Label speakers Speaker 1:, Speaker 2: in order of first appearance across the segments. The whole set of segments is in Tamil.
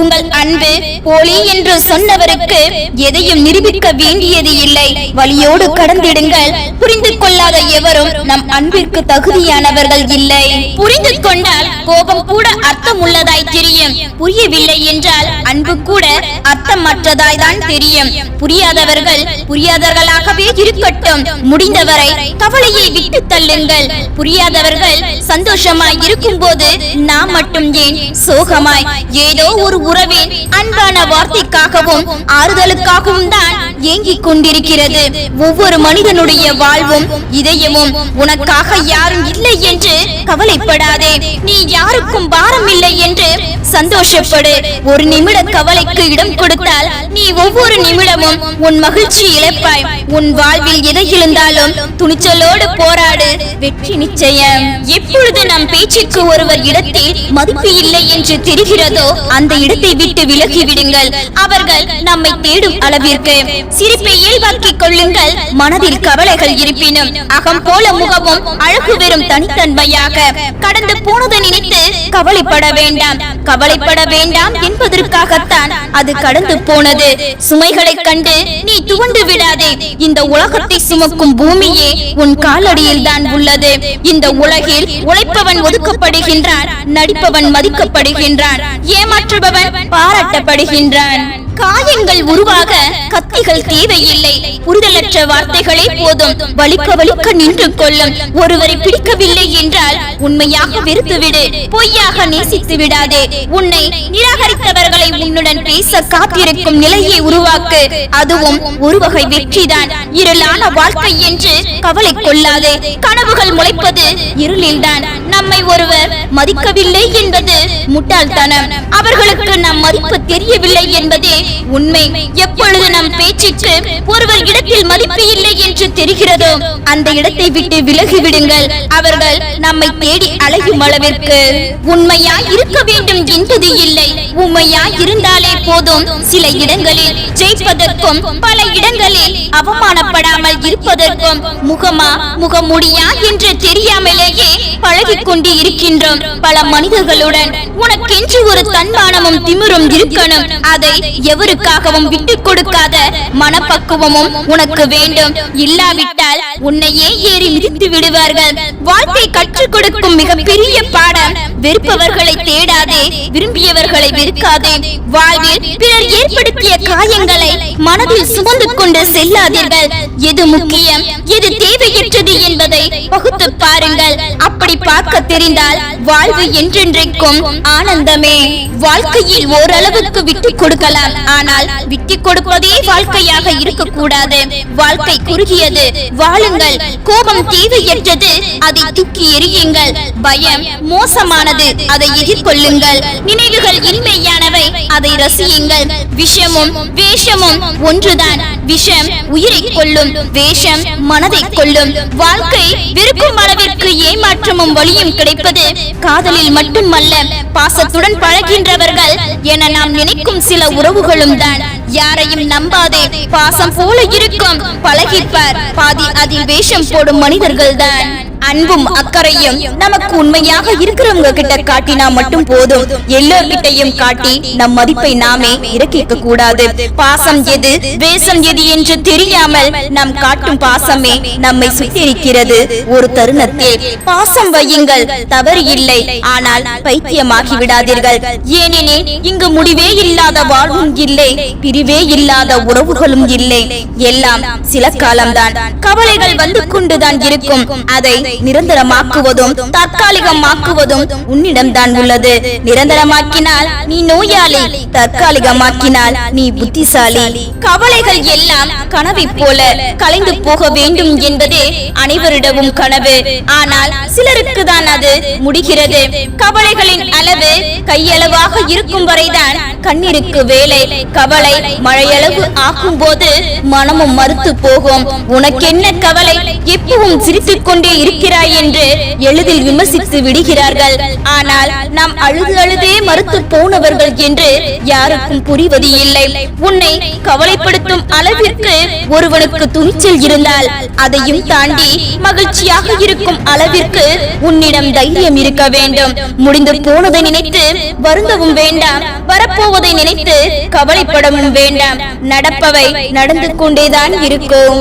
Speaker 1: உங்கள் அன்பு போலி என்று சொன்னவருக்கு எதையும் நிரூபிக்க வேண்டியது இல்லை. வழியோடு கடந்திடுங்கள். புரிந்து கொள்ளாத எவரும் நம் அன்பிற்கு தகுதியானவர்கள் இல்லை. புரிந்து கொண்டால் கோபம் கூட அர்த்தம் உள்ளதாய் தெரியும். புரியவில்லை என்றால் அன்பு கூட அர்த்தமற்றதாய் தான் தெரியும். புரியாதவர்கள் புரியாதவர்களாகவே இருக்கட்டும். முடிந்தவரை கவலையை விட்டு தள்ளுங்கள். புரியாதவர்கள் சந்தோஷமாய் இருக்கும்போது நாம் மட்டும் ஏன்? சோகமாய்? ஏதோ ஒரு உறவின் அன்பான வார்த்தைக்காகவும் ஆறுதலுக்காகவும் தான் ஏங்கிக் கொண்டிருக்கிறது. ஒவ்வொரு மனிதனுடைய வாழ்வும் இதயமும் உனக்காக யாரும் இல்லை என்று கவலைப்படாதே. நீ யாருக்கும் பாரம் இல்லை என்று சந்தோஷப்படு. ஒரு நிமிட கவலைக்கு இடம் கொடுத்தால் நீ ஒவ்வொரு நிமிடமும் உன் மகிழ்ச்சி இழப்பாய். உன் வாழ்வில் எதை இருந்தாலும் துணிச்சலோடு போராடு. வெற்றி நிச்சயம். எப்பொழுது நம் பேச்சுக்கு ஒருவர் இடத்தில் மதிப்பு இல்லை என்று தெரிகிறதோ அந்த இடத்தை விட்டு விலகி விடுங்கள். அவர்கள் நம்மை தேடும் அளவிற்கு சிரிப்பை இயல்பாக்கிக் கொள்ளுங்கள். மனதில் கவலைகள் இருப்பினும் அகம் போல முகமும் அழகு வெறும் தனித்தன்மையாக. கடந்து போனதை நினைத்து கவலைப்பட வேண்டாம். கவலைப்பட வேண்டாம் என்பதற்காகத்தான் அது கடந்து போனது. சுமைகளை கண்டு நீ துவண்டு விடாதே. இந்த உலகத்தை சுமக்கும் பூமியே உன் காலடியில் தான் உள்ளது. இந்த உலகில் உழைப்பவன் ஒதுக்கப்படுகின்றான் நடிப்பவன் மதிக்கப்படுகின்றான் ஏமாற்றுபவன் பாராட்டப்படுகின்றான். காயங்கள் உருவாக கத்திகள் தேவையில்லை. புரிதலற்ற வார்த்தைகளே போதும். வலிக்க வலிக்க நின்று கொள்ளும். ஒருவரை பிடிக்கவில்லை என்றால் உண்மையாக வெறுத்துவிடு. பொய்யாக நேசித்து விடாதே. உன்னை நிராகரித்தவர்களை உன்னுடன் பேச காத்திருக்கும் நிலையை உருவாக்கு. அதுவும் ஒரு வகை வெற்றிதான். இருளான வாழ்க்கை என்று கவலை கொள்ளாதே. கனவுகள் முளைப்பது இருளில்தான். நம்மை ஒருவர் மதிக்கவில்லை என்பது முட்டாள்தனம். அவர்களுக்கு நம் மதிப்பு தெரியவில்லை என்பதே உண்மை எப்பொழுது நம் பேச்சுக்கு ஒருவர் இடத்தில் மதிப்பு என்று தெரிகிறதோ அந்த இடத்தை விட்டு விலகி விடுங்கள் அவர்கள் நம்மை தேடி அழகும் அளவிற்கு உண்மையாய் இருக்க வேண்டும் என்பது இல்லை. உண்மையாய் இருந்தாலே போதும். சில இடங்களில் ஜெயிப்பதற்கும் பல இடங்களில் அவமானப்படாமல் இருப்பதற்கும் முகமா முகமுடியா என்று தெரியாமலேயே பழகிக் கொண்டு இருக்கின்றோம். பல மனிதர்களுடன் உனக்கென்று ஒரு தன்மானமும் திமிரும் இருக்கணும். அதை எவருக்காகவும் விட்டுக் கொடுக்காத மனப்பக்குவமும் உனக்கு வேண்டும். இல்லாவிட்டால் உன்னையே ஏறி மிதித்து விடுவார்கள். வாழ்க்கை கற்றுக் கொடுக்கும் மிகப்பெரிய பாடம் வெறுப்பவர்களை தேடாதே விரும்பியவர்களை வெறுக்காதே. வாழ்வில் பிறர் ஏற்படுத்திய காயங்களை மனதில் சுமந்து கொண்டு செல்லாதீர்கள். எது முக்கியம்? எது தேவையற்றது என்பதை பகுத்து பாருங்கள். அப்படி பார்க்க தெரிந்தால் வாழ்வு என்றென்றைக்கும் ஆனந்தமே. வாழ்க்கையில் ஓரளவுக்கு விட்டு கொடுக்கலாம். ஆனால் விட்டு கொடுப்பதே வாழ்க்கையாக இருக்கக்கூடாது. வாழ்க்கை குறுகியது. வாழுங்கள். கோபம் தேவையற்றது. அதை தூக்கி எறியுங்கள். பயம் மோசமானது. அதை எதிர்கொள்ளுங்கள். நினைவுகள் இனிமையானவை. அதை ரசியுங்கள். விஷமும் வேஷமும் ஒன்றுதான். விஷம் உயிரை கொள்ளும் வேஷம் மனதை கொள்ளும் வாழ்க்கை விருக்கும் அளவிற்கு ஏமாற்றமும் வழியும் கிடைப்பது காதலில் மட்டுமல்ல பாசத்துடன் பழகின்றவர்கள் என நாம் நினைக்கும் சில உறவுகளும் தான். யாரையும் நம்பாதே பாசம் போல இருக்கும். பழகிப்பார். பாதி அதில் வேஷம் போடும் மனிதர்கள் தான். அன்பும் அக்கறையும் நமக்கு உண்மையாக இருக்கிறவங்க கிட்ட காட்டினா மட்டும் போதும். எல்லோர்கிட்டையும் காட்டி நம் மதிப்பை நாமே இறக்கிக்க கூடாது. பாசம் எது வேஷம் எது என்று தெரியாமல் நாம் காட்டும் பாசமே நம்மை சுத்திருக்கிறது ஒரு தருணத்தில் பாசம் வையுங்கள் தவறு இல்லை. ஆனால் பைத்தியமாகி விடாதீர்கள். ஏனெனில் இங்கு முடிவே இல்லாத வாழ்வும் இல்லை பிரிவே இல்லாத உறவுகளும் இல்லை. எல்லாம் சில காலம்தான். கவலைகள் வந்து கொண்டுதான் இருக்கும். அதை நிரந்தரமாக்குவதும் தற்காலிகமாக்குவதும் உன்னிடம் தான் உள்ளது. நிரந்தரமாக்கினால் நீ நோயாளி தற்காலிகமாக்கினால் நீ புத்திசாலி. கவலைகள் எல்லாம் கனவை போல கலைந்து போக வேண்டும் என்பதே அனைவரிடமும் கனவு. ஆனால் சிலருக்கு தான் அது முடிகிறது. கவலைகளின் அளவு கையளவாக இருக்கும் வரைதான் கண்ணீருக்கு வேலை. கவலை மழையளவு ஆகும் போது மனமும் மறுத்து போகும். உனக்கென்ன கவலை? எப்பவும் சிரித்துக் கொண்டே இருக்க இருக்கிறாய் என்று எளிதில் விமர்சித்து விடுகிறார்கள். ஆனால் நாம் அழுது அழுதே மறுத்து போனவர்கள் என்று யாருக்கும் புரிவது இல்லை. உன்னை கவலைப்படுத்தும் அளவிற்கு ஒருவனுக்கு துணிச்சல் இருந்தால் அதையும் தாண்டி மகிழ்ச்சியாக இருக்கும் அளவிற்கு உன்னிடம் தைரியம் இருக்க வேண்டும். முடிந்து போனதை நினைத்து வருந்தவும் வேண்டாம். வரப்போவதை நினைத்து கவலைப்படவும் வேண்டாம். நடப்பவை நடந்து கொண்டேதான் இருக்கும்.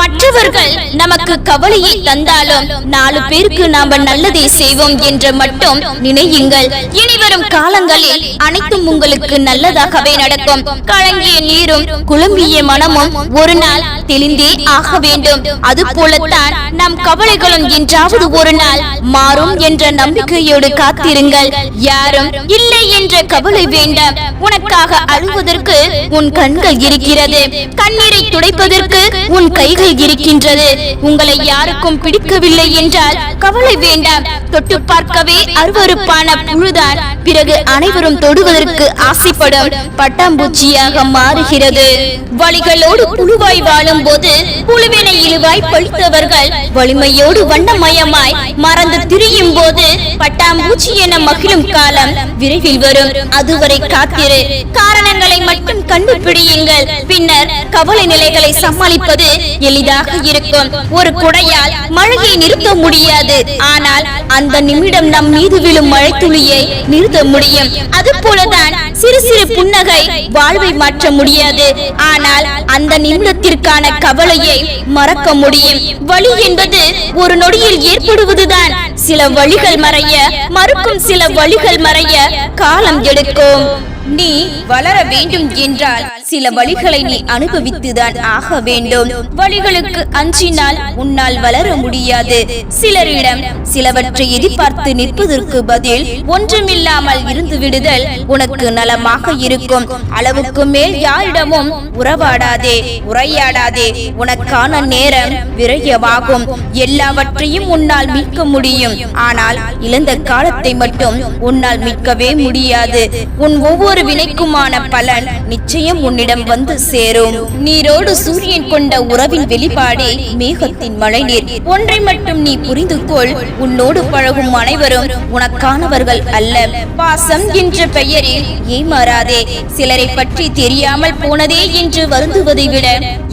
Speaker 1: மற்றவர்கள் நமக்கு கவலையை தந்தாலும் நாலு பேருக்கு நாம நல்லதை செய்வோம் என்று மட்டும் நினையுங்கள். இனிவரும் காலங்களில் அனைத்தும் உங்களுக்கு நல்லதாகவே நடக்கும். கலங்கிய நீரும் குழம்பிய மனமும் ஒரு நாள் தெளிந்தே ஆக வேண்டும். அது போலத்தான் நம் கவலைகளும் என்றாவது ஒரு நாள் மாறும் என்ற நம்பிக்கையோடு காத்திருங்கள். யாரும் இல்லை என்ற கவலை வேண்டாம். உனக்காக அழுவதற்கு உன் கண்கள் இருக்கிறது. கண்ணீரை துடைப்பதற்கு உன் கைகள் இருக்கின்றது. உங்களை யாருக்கும் பிடிக்கவில்லை என்றால் கவலை வேண்டாம். தொட்டு பார்க்கவே அருவறுப்பான புழுதான் பிறகு அனைவரும் தொடுவதற்கு ஆசைப்படும் பட்டாம்பூச்சியாக மாறுகிறது. வழிகளோடு புழுவாய் வாழும் போது புழுவினை இழுவாய் பழித்தவர்கள் வலிமையோடு வண்ணமயமாய் மறந்து திரியும் போது பட்டாம்பூச்சி என மகிழும் காலம் விரைவில் வரும். அதுவரை காத்திரு. காரணங்களை மட்டும் கண்டுபிடியுங்கள். பின்னர் கவலை நிலைகளை சமாளிப்பது எளிதாக இருக்கும். ஒரு குடையால் மழையை நிறுத்த முடியாது. ஆனால் அந்த நிமிடம் நம் மீது விழும் மழை துளியை நிறுத்த முடியும். அது போலதான் சிறு சிறு புன்னகை வாழ்வை மாற்ற முடியாது. ஆனால் அந்த நிமிடத்திற்கான கவலையை மறக்க முடியும். வழி என்பது ஒரு நொடியில் ஏற்படுவதுதான். சில வழிகள் மறைய மறுக்கும் சில வழிகள் மறைய காலம் எடுக்கும். நீ வளர வேண்டும் என்றால் சில வழிகளை நீ அனுபவித்துதான் ஆக வேண்டும். வழிகளுக்கு அஞ்சினால் உன்னால் வளர முடியாது. சிலரிடம் சிலவற்றை எதிர்பார்த்து நிற்பதற்கு பதில் ஒன்றுமில்லாமல் இருந்து விடுதல் உனக்கு நலமாக இருக்கும். அளவுக்கு மேல் யாரிடமும் உறவாடாதே உரையாடாதே. உனக்கான நேரம் விரயமாகும் எல்லாவற்றையும் உன்னால் மீட்க முடியும். ஆனால் இழந்த காலத்தை மட்டும் உன்னால் மீட்கவே முடியாது. உன் ஒவ்வொரு ஒவ்வொரு வினைக்குமான பலன் நிச்சயம் உன்னிடம் வந்து சேரும். நீரோடு சூரியன் கொண்ட உறவின் வெளிப்பாடே மேகத்தின் மழைநீர். ஒன்றை மட்டும் நீ புரிந்து கொள் உன்னோடு பழகும் அனைவரும் உனக்கானவர்கள் அல்ல. பாசம் என்ற பெயரில் ஏமாறாதே. சிலரை பற்றி தெரியாமல் போனதே என்று வருந்துவதை விட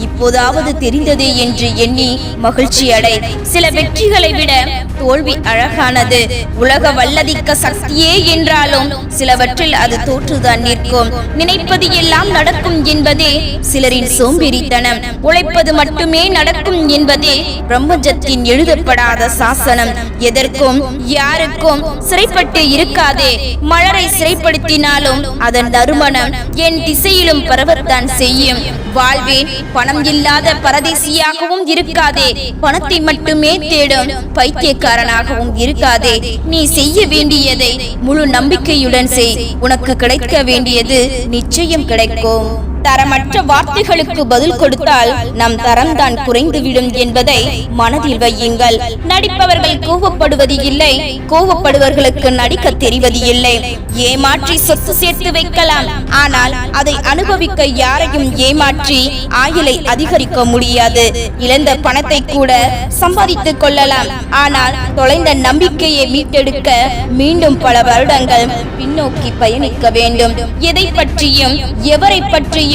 Speaker 1: இப்போதாவது தெரிந்ததே என்று எண்ணி மகிழ்ச்சி அடை. சில வெற்றிகளை விட தோல்வி அழகானது. உலக வல்லதிக்க சக்தியே என்றாலும் சிலவற்றில் அது தோற்றுதான். நிற்கும். நினைப்பது எல்லாம் நடக்கும் என்பதே சிலரின் சோம்பேறித்தனம். உழைப்பது மட்டுமே நடக்கும் என்பதே பிரம்மஜத்தின் எழுதப்படாத சாசனம். எதற்கும் யாருக்கும் சிறைப்பட்டு இருக்காதே. மலரை சிறைப்படுத்தினாலும் அதன் தருமணம் என் திசையிலும் பரவத்தான் செய்யும். வாழ்வே பணம் இல்லாத பரதேசியாகவும் இருக்காதே. பணத்தை மட்டுமே தேடும் பைத்தியக்காரனாகவும் இருக்காதே. நீ செய்ய வேண்டியதை முழு நம்பிக்கையுடன் செய். உனக்கு கிடைக்க வேண்டியது நிச்சயம் கிடைக்கும். தரமற்ற வார்த்தைகளுக்கு பதில் கொடுத்தால் நம் தரம் தான் குறைந்துவிடும் என்பதை மனதில் வையுங்கள். நடிப்பவர்கள் கோவப்படுவது இல்லை கோவப்படுவர்களுக்கு நடிக்க தெரிவது இல்லை. ஏமாற்றி சொத்து சேர்த்து வைக்கலாம். ஆனால் அதை அனுபவிக்க யாரையும் ஏமாற்றி ஆயுளை அதிகரிக்க முடியாது. இழந்த பணத்தை கூட சம்பாதித்துக் கொள்ளலாம். ஆனால் தொலைந்த நம்பிக்கையை மீட்டெடுக்க மீண்டும் பல வருடங்கள் பின்னோக்கி பயணிக்க வேண்டும். எதை பற்றியும் எவரை பற்றியும்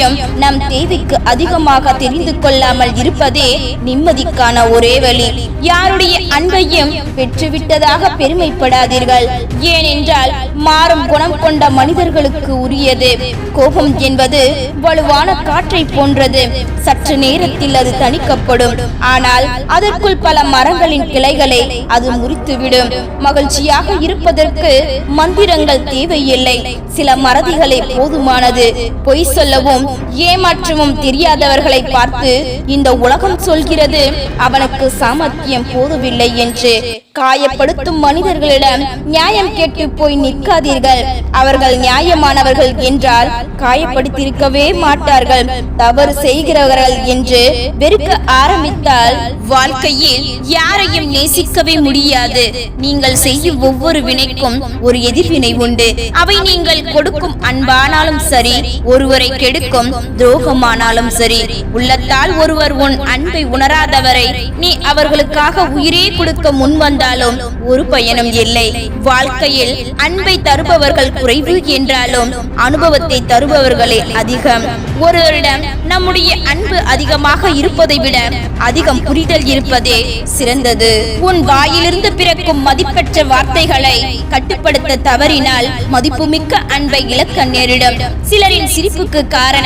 Speaker 1: நம் தேவைக்கு அதிகமாக தெரிந்து கொள்ளாமல் இருப்பதே நிம்மதிக்கான ஒரே வழி. யாருடைய அன்பையும் பெற்றுவிட்டதாக பெருமைப்படாதீர்கள். ஏனென்றால் மாறும் குணம் கொண்ட மனிதர்களுக்கு உரியது. கோபம் என்பது வலுவான காற்றை போன்றது. சற்று நேரத்தில் அது தணிக்கப்படும். ஆனால் அதற்குள் பல மரங்களின் கிளைகளை அது முறித்துவிடும். மகிழ்ச்சியாக இருப்பதற்கு மந்திரங்கள் தேவையில்லை. சில மறதிகளே போதுமானது. பொய் சொல்லவும் ஏமாற்றமும் தெரியாதவர்களை பார்த்து இந்த உலகம் சொல்கிறது அவனுக்கு சாமர்த்தியம் போதவில்லை என்று. காயப்படுத்தும் மனிதர்களிடம் நியாயம் கேட்டு போய் நிற்காதீர்கள். அவர்கள் நியாயமானவர்கள் என்றால் காயப்படுத்தியிருக்கவே மாட்டார்கள். தவறு செய்கிறவர்கள் என்று வெறுக்க ஆரம்பித்தால் வாழ்க்கையில் யாரையும் நேசிக்கவே முடியாது. நீங்கள் செய்யும் ஒவ்வொரு வினைக்கும் ஒரு எதிர்வினை உண்டு. அவை நீங்கள் கொடுக்கும் அன்பானாலும் சரி ஒருவரை கெடுக்கும் துரோகமானாலும் சரி. உள்ளத்தால் ஒருவர் உன் அன்பை உணராதவரை நீ அவர்களுக்காக உயிரே கொடுக்க முன் வந்தாலும் ஒரு பயனும் இல்லை. வாழ்க்கையில் அன்பை தருபவர்கள் குறைவு என்றாலும் அனுபவத்தை தருபவர்களே அதிகம். ஒருவரிடம் நம்முடைய அன்பு அதிகமாக இருப்பதை விட அதிகம் புரிதல் இருப்பதே சிறந்தது. உன் வாயிலிருந்து பிறக்கும் மதிப்பற்ற வார்த்தைகளை கட்டுப்படுத்த தவறினால் மதிப்புமிக்க அன்பை இழக்க நேரிடும். சிலரின் சிரிப்புக்கு காரணம்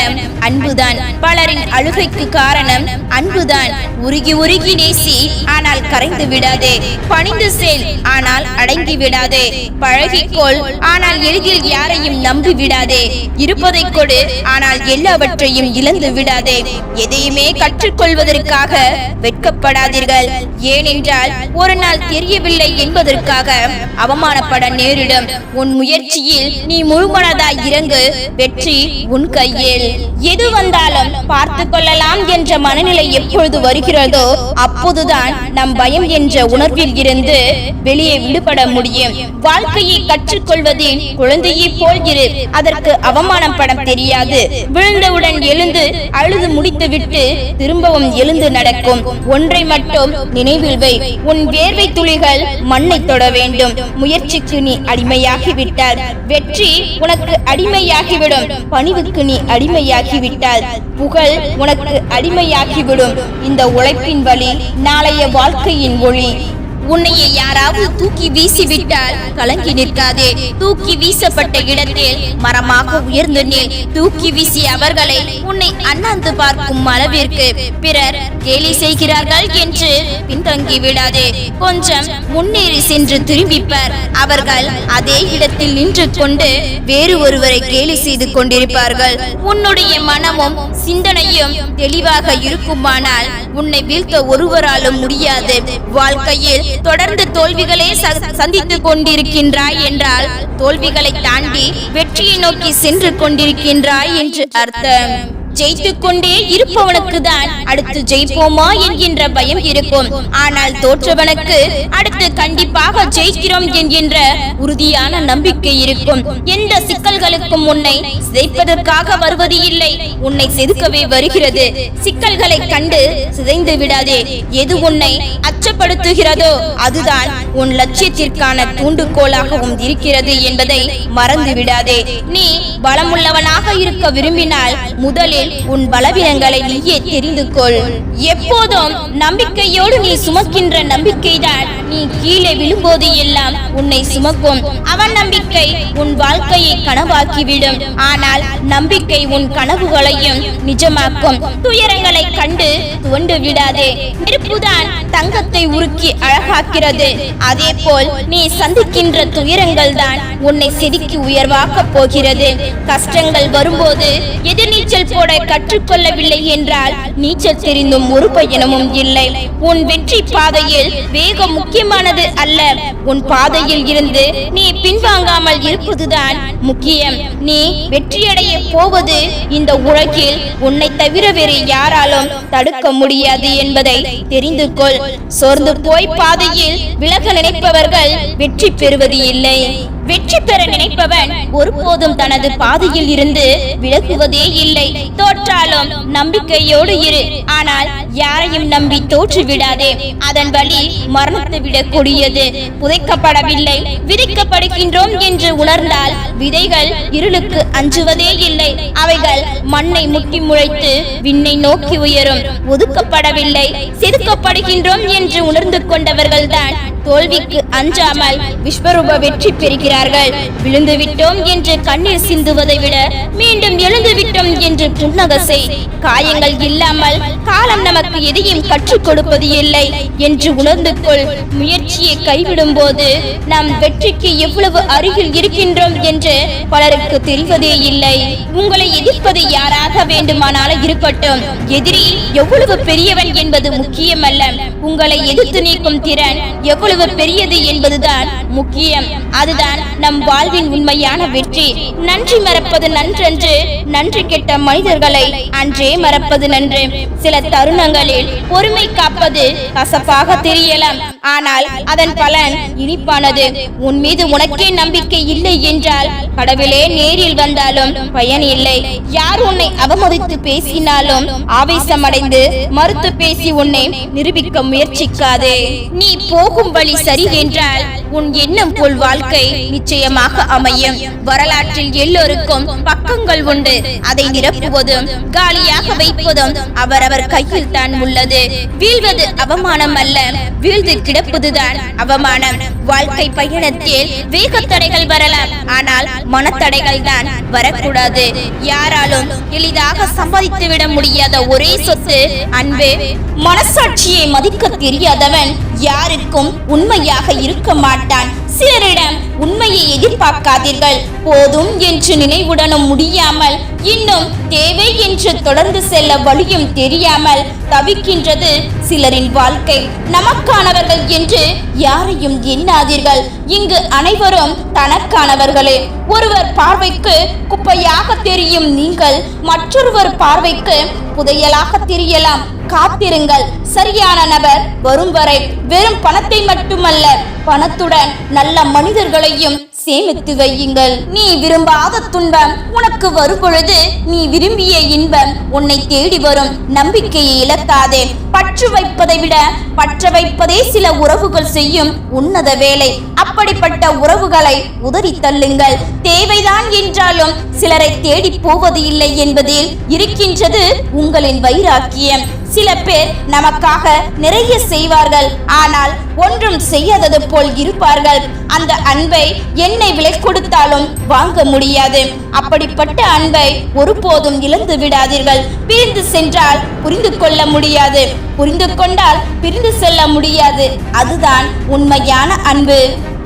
Speaker 1: அன்புதான். பலரின் அழுகைக்கு காரணம் அன்புதான். உருகி உருகி நேசி ஆனால் கரைந்து விடாதே. பணிந்து செல் ஆனால் அடங்கி விடாதே. பழகிக்கொள் ஆனால் எளிதில் யாரையும் நம்பி விடாதே. இருப்பதை கொடு ஆனால் எல்லாவற்றையும் இழந்து விடாதே. எதையுமே கற்றுக்கொள்வதற்காக வெட்கப்படாதீர்கள். ஏனென்றால் ஒரு நாள் தெரியவில்லை என்பதற்காக அவமானப்பட நேரிடும். உன் முயற்சியில் நீ முழுமனதாய் இறங்கு வெற்றி உன் கையில். எது வந்தாலும் பார்த்து கொள்ளலாம் என்ற மனநிலை எப்பொழுது வருகிறதோ அப்போதுதான் நம் பயம் என்ற உணர்வில் இருந்து வெளியே விடுபட முடியும். வாழ்க்கையை கற்றுக்கொள்வதில் குழந்தையை போல் இரு. அதற்கு அவமானம் படம் தெரியாது. விழுந்தவுடன் எழுந்து அழுது முடித்துவிட்டு திரும்பவும் எழுந்து நடக்கும். ஒன்றை மட்டும் நினைவில் வை. உன் வேர்வை துளிகள் மண்ணை தொட வேண்டும். முயற்சிக்கு நீ அடிமையாகிவிட்டால் வெற்றி உனக்கு அடிமையாகிவிடும். பணிவுக்கு நீ அடிமை அடிமையாகிவிட்டால் புகழ் உனக்கு அடிமையாகிவிடும். இந்த உழைப்பின் வழி நாளைய வாழ்க்கையின் ஒளி. உன்னையே யாராவது தூக்கி வீசிவிட்டால் கலங்கி நிற்காதே. தூக்கி வீசப்பட்ட இடத்தில் மரமாக உயர்ந்து நில். தூக்கி வீசிய அவர்களை உன்னை அண்ணாந்து பார்க்கும் அளவிற்கு. பிறர் கேலி செய்கிறார்கள் என்று பின்தங்கி விடாதே. கொஞ்சம் முன்னேறி சென்று திரும்பிப்பார். அவர்கள் அதே இடத்தில் நின்று கொண்டு வேறு ஒருவரை கேலி செய்து கொண்டிருப்பார்கள். உன்னுடைய மனமும் சிந்தனையும் தெளிவாக இருக்குமானால் உன்னை வீழ்த்த ஒருவராலும் முடியாது. வாழ்க்கையில் தொடர்ந்து தோல்விகளே ச- சந்தித்துக் கொண்டிருக்கின்றாய் என்றால் தோல்விகளை தாண்டி வெற்றியை நோக்கி சென்று கொண்டிருக்கின்றாய் என்று அர்த்தம். ஜெயித்துக் கொண்டே இருப்பவனுக்கு தான் அடுத்து ஜெயிப்போமா என்கின்ற பயம் இருக்கும். ஆனால் தோற்றவனுக்கு அடுத்து கண்டிப்பாக ஜெயிக்கிறோம் என்கின்ற உறுதியான நம்பிக்கை இருக்கும். எந்த சிக்கல்களுக்கும் உன்னை சிதைப்பதற்காக வருவது இல்லை. உன்னை செதுக்கவே வருகிறது. சிக்கல்களை கண்டு சிதைந்து விடாதே. எது உன்னை அச்சப்படுத்துகிறதோ அதுதான் உன் லட்சியத்திற்கான தூண்டுகோலாகவும் இருக்கிறது என்பதை மறந்து விடாதே நீ பலமுள்ளவனாக இருக்க விரும்பினால் முதலில் உன் பலவீனங்களை நீயே தெரிந்து கொள் எப்போதும் நம்பிக்கையோடு நீ சுமக்கின்ற நம்பிக்கைதான். நீ கீழே விழும்போது எல்லாம் உன்னை சுமக்கும். அவன் நம்பிக்கை உன் வாழ்க்கையை கனவாக்கிவிடும். ஆனால் நம்பிக்கை உன் கனவுகளையும் நிஜமாக்கும். துயரங்களை கண்டு துவண்டு விடாதே. நெருப்புதான் தங்கத்தை உருக்கி அழகாக்கிறது. அதே போல் நீ சந்திக்கின்ற துயரங்கள் தான் உன்னை செதுக்கி உயர்வாக்க போகிறது. கஷ்டங்கள் வரும்போது எதிர்நீச்சல் போட கற்றுக்கொள்ளவில்லை என்றால் நீச்சல் தெரிந்தும் ஒரு பயணமும் இல்லை. உன் வெற்றி பாதையில் வேகம் முக்கியமானது அல்ல. உன் பாதையில் இருந்து நீ பின்வாங்காமல் இருப்பதுதான் முக்கியம். நீ வெற்றியடைய போவது இந்த உலகில் உன்னை தவிர வேறு யாராலும் தடுக்க முடியாது என்பதை தெரிந்து கொள். சோர்ந்து போய் பாதையில் விலக நினைப்பவர்கள் வெற்றி பெறுவது இல்லை. வெற்றி பெற நினைப்பவன் ஒருபோதும் தனது பாதையில் இருந்து விலகுவதே இல்லை. தோற்றாலும் நம்பிக்கையோடு இரு. ஆனால் யாரையும் நம்பி தோற்று விடாதே. அதன் வழி மரணத்தை விட கொடியது புதைக்கப்படவில்லை. விதைக்கப்படுகின்றோம் என்று உணர்ந்தால் விதைகள் இருளுக்கு அஞ்சுவதே இல்லை. அவைகள் மண்ணை முட்டி முளைத்து விண்ணை நோக்கி உயரும். ஒதுக்கப்படவில்லை. செதுக்கப்படுகின்றோம் என்று உணர்ந்து கொண்டவர்கள்தான் தோல்விக்கு அஞ்சாமல் விஸ்வரூப வெற்றி பெறுகிறார்கள். விழுந்து விட்டோம் என்று கண்ணீர் சிந்துவதை விட மீண்டும் எழுந்து விட்டோம் என்று புன்னக செய் காயங்கள் இல்லாமல் காலம் நமக்கு எதையும் கற்றுக் கொடுப்பது இல்லை என்று உணர்ந்து கொள். முயற்சியை கைவிடும் போது நாம் வெற்றிக்கு எவ்வளவு அருகில் இருக்கின்றோம் என்று பலருக்கு தெரிவதே இல்லை. உங்களை எதிர்ப்பது யாராக வேண்டுமானாலும் இருக்கட்டும். எதிரி எவ்வளவு பெரியவன் என்பது முக்கியமல்ல. உங்களை எதிர்த்து நீக்கும் திறன் எவ்வளவு எவ்வளவு பெரியது என்பதுதான் முக்கியம். அதுதான் நம் வாழ்வின் உண்மையான வெற்றி. நன்றி மறப்பது நன்றன்று நன்றி கெட்ட மனிதர்களை அன்றே மறப்பது நன்று. சில தருணங்களில் பொறுமை காப்பது கசப்பாக தெரியலாம். ஆனால் அதன் பலன் இனிப்பானது. உன் மீது உனக்கே நம்பிக்கை இல்லை என்றால் கடவுளே நேரில் வந்தாலும் பயன் இல்லை. யார் உன்னை அவமதித்து பேசினாலும் ஆவேசமடைந்து மறுத்து பேசி உன்னை நிரூபிக்க முயற்சிக்காதே. நீ போகும் வழி சரி என்றால் உன் எண்ணம் போல் வாழ்க்கை நிச்சயமாக அமையும். வரலாற்றில் எல்லோருக்கும் பக்கங்கள் உண்டு. அதை நிரப்புவதும் காலியாக வைப்பதும் அவரவர் கையில் தான் உள்ளது. வீழ்வது அவமானம் அல்ல. வீழ்ந்து கிடப்பதுதான் அவமானம். வாழ்க்கை பயணத்தில் வேகத்தடைகள் வரலாம். ஆனால் மனத்தடைகள் தான் வரக்கூடாது. யாராலும் எளிதாக சம்பாதித்து விட முடியாத ஒரே சொத்து அன்பு. மனசாட்சியை மதிக்க தெரியாதவன் யாருக்கும் உண்மையாக இருக்க மாட்டான். சிலரிடம் உண்மையை எதிர்பார்க்காதீர்கள். போதும் என்று நினைவுடனும் முடியாமல் இன்னும் தேவை என்று தொடர்ந்து செல்ல வழியும் தெரியாமல் தவிக்கின்றது சிலரின் வாழ்க்கை. நமக்கானவர்கள் என்று யாரையும் எண்ணாதீர்கள். இங்கு அனைவரும் தனக்கானவர்களே. ஒருவர் பார்வைக்கு குப்பையாக தெரியும் நீங்கள் மற்றொருவர் பார்வைக்கு புதையலாக தெரியலாம். காத்திருங்கள். சரியான நபர் வரும் வரை வெறும் பணத்தை மட்டுமல்ல பணத்துடன் நல்ல மனிதர்களையும் சேமித்து வையுங்கள். நீ விரும்பாத துன்பம் உனக்கு வரும் பொழுது நீ விரும்பிய இன்பம் உன்னை தேடி வரும். நம்பிக்கையை இழக்காதே. பற்று வைப்பதை விட பற்ற வைப்பதே சில உறவுகள் செய்யும் உன்னத வேலை. அப்படிப்பட்ட உறவுகளை உதறி தள்ளுங்கள். தேவைதான் என்றாலும் சிலரை தேடி போவது இல்லை என்பதில் இருக்கின்றது உங்களின் வைராக்கியம். சில பேர் நமக்காக நிறைய செய்வார்கள் ஆனால் ஒன்றும் செய்யாதது போல் இருப்பார்கள். அந்த அன்பை என்னை விலை கொடுத்தாலும் வாங்க முடியாது. அப்படிப்பட்ட அன்பை ஒருபோதும் இழந்து விடாதீர்கள். பிரிந்து சென்றால் புரிந்து கொள்ள முடியாது. புரிந்து கொண்டால் பிரிந்து செல்ல முடியாது. அதுதான் உண்மையான அன்பு.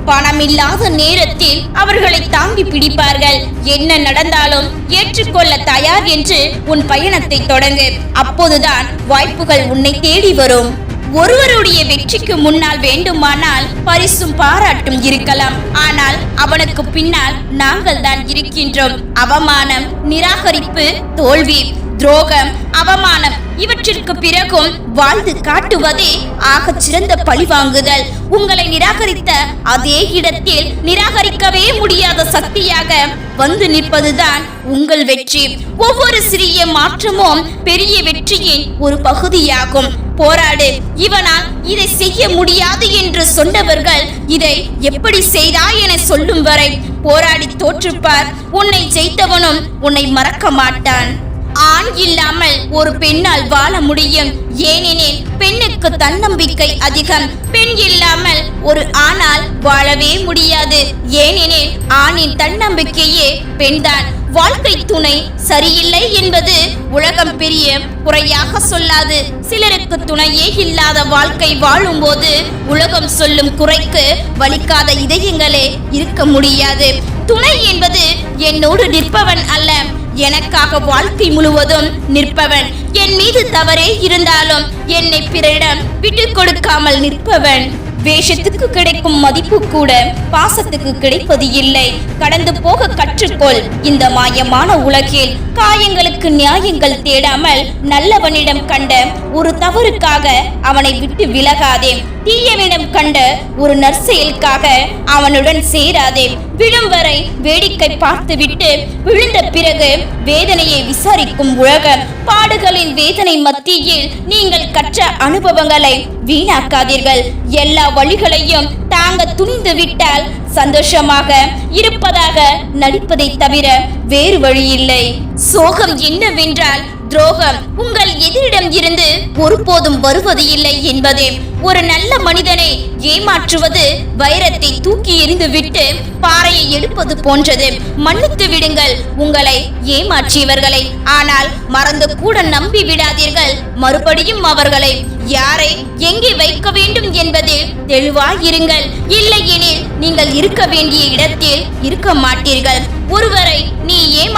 Speaker 1: பணமில்லாத நேரத்தில் அவர்களை தாங்கி பிடிப்பார்கள். என்ன நடந்தாலும் ஏற்றுக்கொள்ள தயார் என்று உன் பயணத்தை தொடங்கு. அப்போதுதான் வாய்ப்புகள் உன்னை தேடி வரும். ஒருவருடைய வெற்றிக்கு முன்னால் வேண்டுமானால் பரிசும் பாராட்டும் இருக்கலாம். ஆனால் அவனுக்கு பின்னால் நாங்கள் தான் இருக்கின்றோம். அவமானம் நிராகரிப்பு தோல்வி. துரோகம் அவமானம் இவற்றிற்கு பிறகும் வாழ்ந்து காட்டுவதே ஆகச் சிறந்த பழிவாங்குதல். உங்களை நிராகரித்த அதே இடத்தில் நிராகரிக்கவே முடியாத சக்தியாக வந்து நிற்பதுதான் உங்கள் வெற்றி. ஒவ்வொரு சிறிய மாற்றமும் பெரிய வெற்றியின் ஒரு பகுதியாகும். போராடு இவனால் இதை செய்ய முடியாது என்று சொன்னவர்கள் இதை எப்படி செய்தாய் என சொல்லும் வரை போராடி தோற்றுப்பார். உன்னை ஜெயித்தவனும் உன்னை மறக்க மாட்டான். ஆண் இல்லாமல் ஒரு பெண்ணால் வாழ முடியும். ஏனெனில் பெண்ணுக்கு தன்னம்பிக்கை அதிகம். பெண் இல்லாமல் ஒரு ஆணால் வாழவே முடியாது. ஏனெனில் ஆணின் தன்னம்பிக்கையே பெண்தான். வாழ்க்கை துணை சரியில்லை என்பது உலகம் பெரிய குறையாக சொல்லாது. சிலருக்கு துணையே இல்லாத வாழ்க்கை வாழும்போது உலகம் சொல்லும் குறைக்கு வலிக்காத இதயங்களே இருக்க முடியாது. துணை என்பது என்னோடு நிற்பவன் அல்ல. எனக்காக வாழ்க்கை முழுவதும் நிற்பவன். என் மீது தவறே இருந்தாலும் என்னை பிறரிடம் விட்டு கொடுக்காமல் நிற்பவன். வேஷத்துக்கு கிடைக்கும் மதிப்பு கூட பாசத்துக்கு கிடைப்பது இல்லை. கடந்து போக கற்றுக்கொள். இந்த மாயமான உலகில் காயங்களுக்கு நியாயங்கள் தேடாமல் நல்லவனிடம் கண்ட ஒரு தவறுக்காக அவனை விட்டு விலகாதே. தீயவனிடம் கண்ட ஒரு நற்செயலுக்காக அவனுடன் சேராதே. விழும் வரை வேடிக்கை பார்த்துவிட்டு விழுந்த பிறகு வேதனையை விசாரிக்கும் உலக பாடுகளின் வேதனை மத்தியில் நீங்கள் கற்ற அனுபவங்களை வீணாக்காதீர்கள். எல்லா வழிகளையும் தாங்க துணிந்து விட்டால் சந்தோஷமாக இருப்பதாக நடிப்பதை தவிர வேறு வழி இல்லை சோகம் என்னவென்றால் துரோகம். உங்கள் எதிரிடம் இருந்து ஒருபோதும் வருவது இல்லை என்பதே ஒரு நல்ல மனிதனை ஏமாற்றுவது வைரத்தை தூக்கி எறிந்து விட்டு பாறையை எடுப்பது போன்றது. மன்னித்து விடுங்கள் உங்களை ஏமாற்றியவர்களை. ஆனால் மறந்து கூட நம்பி விடாதீர்கள். மறுபடியும் அவர்களை யாரை எங்கே வைக்க வேண்டும் என்பதில் தெளிவாயிருங்கள். இல்லையெனில் நீங்கள் இருக்க வேண்டிய இடத்தில் இருக்க மாட்டீர்கள். ஒருவரை நீ ஏன்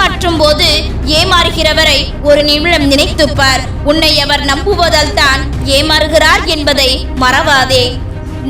Speaker 1: ஏமாறுகிறவரை ஒரு நிமிடம் நினைத்துப்பார். உன்னை அவர் நம்புவதால் தான் ஏமாறுகிறார் என்பதை மறவாதே.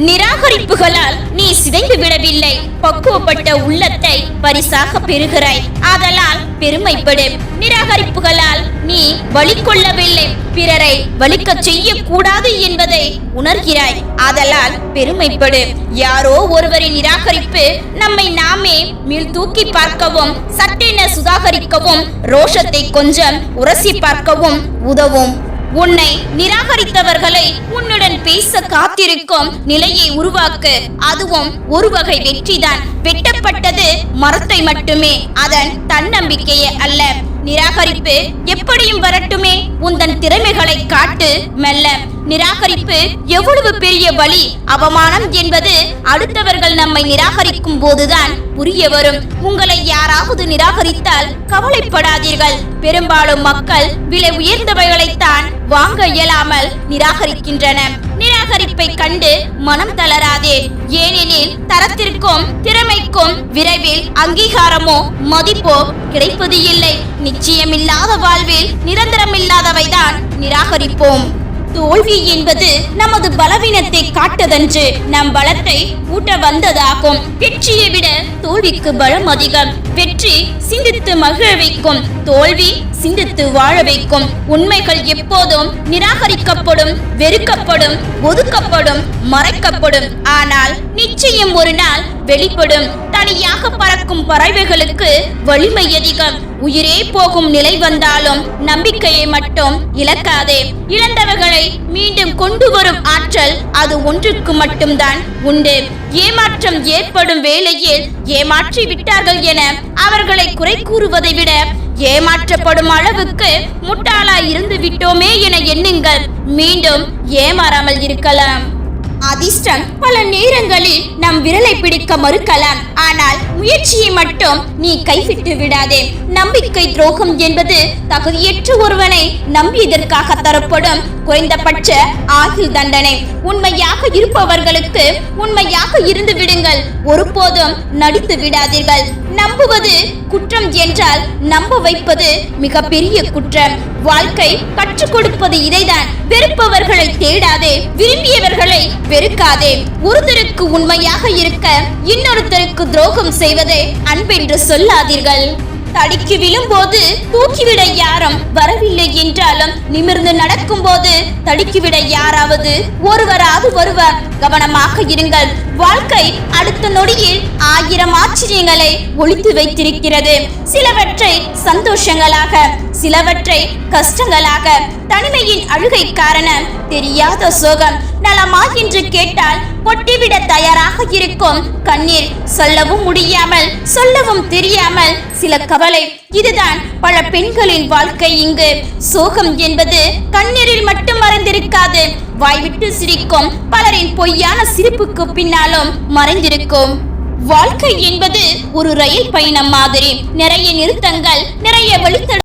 Speaker 1: நிராகரிப்புகளால் நீ சிதைந்து விடவில்லை. பக்குவப்பட்ட உள்ளத்தை பரிசாக பெறுகிறாய். ஆதலால் பெருமைப்படு. நிராகரிப்புகளால் நீ வழி கொள்ளவில்லை பிறரை வலிக்கச் செய்யக்கூடாது என்பதை உணர்கிறாய். ஆதலால் பெருமைப்படு. யாரோ ஒருவரின் நிராகரிப்பு நம்மை நாமே மீள் தூக்கி பார்க்கவும் சட்டென சுதாகரிக்கவும் ரோஷத்தை கொஞ்சம் உரசி பார்க்கவும் உதவும். உன்னை நிராகரித்தவர்களை உன்னுடன் பேச காத்திருக்கும் நிலையை உருவாக்கு. அதுவும் ஒரு வகை வெற்றிதான். வெட்டப்பட்ட மரத்தை மட்டுமே அதன் தன்னம்பிக்கையே அல்ல. நிராகரிப்பு எப்படியும் வரட்டுமே உந்தன் திறமைகளை காட்டு மெல்ல. நிராகரிப்பு எவ்வளவு பெரிய வழி அவமானம் என்பது அடுத்தவர்கள் நம்மை நிராகரிக்கும் போதுதான் புரிய வரும். உங்களை யாராவது நிராகரித்தால் கவலைப்படாதீர்கள். பெரும்பாலும் மக்கள் விலை உயர்ந்தவைகளைத்தான் வாங்க இயலாமல் நிராகரிக்கின்றன நிராகரிப்பை கண்டு மனம் தளராதே. ஏனெனில் தரத்திற்கும் திறமைக்கும் விரைவில் அங்கீகாரமோ மதிப்போ கிடைப்பது இல்லை. நிச்சயமில்லாத வாழ்வில் நிரந்தரமில்லாதவைதான் நிராகரிப்போம். தோல்வி என்பது நமது பலவீனத்தை காட்டதன்று. நம் பலத்தை ஊட்ட வந்ததாகும். வெற்றியை விட தோல்விக்கு பலம் அதிகம். வெற்றி சிந்தித்து மகிழ வைக்கும் தோல்வி சிந்தித்து வாழ வைக்கும். உண்மைகள் எப்போதும் நிராகரிக்கப்படும் வெறுக்கப்படும் ஒதுக்கப்படும் மறைக்கப்படும். ஆனால் நிச்சயம் ஒரு நாள் வெளிப்படும். தனியாக பறக்கும் பறவைகளுக்கு வலிமை அதிகம். உயிரே போகும் நிலை வந்தாலும் நம்பிக்கையை மட்டும் இழக்காதே. இழந்தவர்களை மீண்டும் கொண்டு வரும் ஆற்றல் அது ஒன்றுக்கு மட்டும்தான் உண்டு. ஏமாற்றம் ஏற்படும் வேளையில் ஏமாற்றி விட்டார்கள் என அவர்களை குறை கூறுவதை விட ஏமாற்றப்படும் அளவுக்கு முட்டாளா இருந்து விட்டோமே என எண்ணுங்கள். மீண்டும் ஏமாறாமல் இருக்கலாம். அதிர்ஷ்டம் பல நேரங்களில் நம் விரலை பிடிக்க மறுக்கலாம். ஆனால் முயற்சியை மட்டும் நீ கைவிட்டு விடாதே. நம்பிக்கை துரோகம் என்பது தகுதியற்ற ஒருவனை நம்பியதற்காக தரப்படும் குறைந்தபட்ச ஆயுள் தண்டனை. உண்மையாக இருப்பவர்களுக்கு உண்மையாக இருந்து விடுங்கள். ஒருபோதும் நடித்து விடாதீர்கள். நம்புவது குற்றம் என்றால் நம்ப வைப்பது மிகப்பெரிய குற்றம். வாழ்க்கை கற்றுக் கொடுப்பது இதைதான். வெறுப்பவர்களை தேடாதே விரும்பியவர்களை வெறுக்காதே. ஒருத்தருக்கு உண்மையாக இருக்க இன்னொருத்தருக்கு துரோகம் செய்வதே அன்பென்று சொல்லாதீர்கள். தடிக்கு விழும்போது தூக்கிவிட யாரும் வரவில்லை என்றாலும் நிமிர்ந்து நடக்கும்போது தடுக்கிவிட யாராவது ஒருவராவது ஒருவர் கவனமாக இருங்கள். வாழ்க்கை அடுத்த நொடியில் ஆயிரம் ஆச்சரியங்களை ஒழித்து வைத்திருக்கிறது. சிலவற்றை சந்தோஷங்களாக சிலவற்றை கஷ்டங்களாக தனிமையின் அழுகை காரணம் தெரியாத சோகம். நலமா என்று கேட்டால் கொட்டிவிட தயாராக இருக்கும். கண்ணீர் சொல்லவும் முடியாமல் சொல்லவும் தெரியாமல் சில கவலை. இதுதான் பல பெண்களின் வாழ்க்கை இங்கு. சோகம் என்பது கண்ணீரில் மட்டும் மறைந்திருக்காது. வாய்விட்டு சிரிக்கும் பலரின் பொய்யான சிரிப்புக்கு பின்னாலும் மறைந்திருக்கும். வாழ்க்கை என்பது ஒரு ரயில் பயணம் மாதிரி. நிறைய நிறுத்தங்கள் நிறைய வழித்தட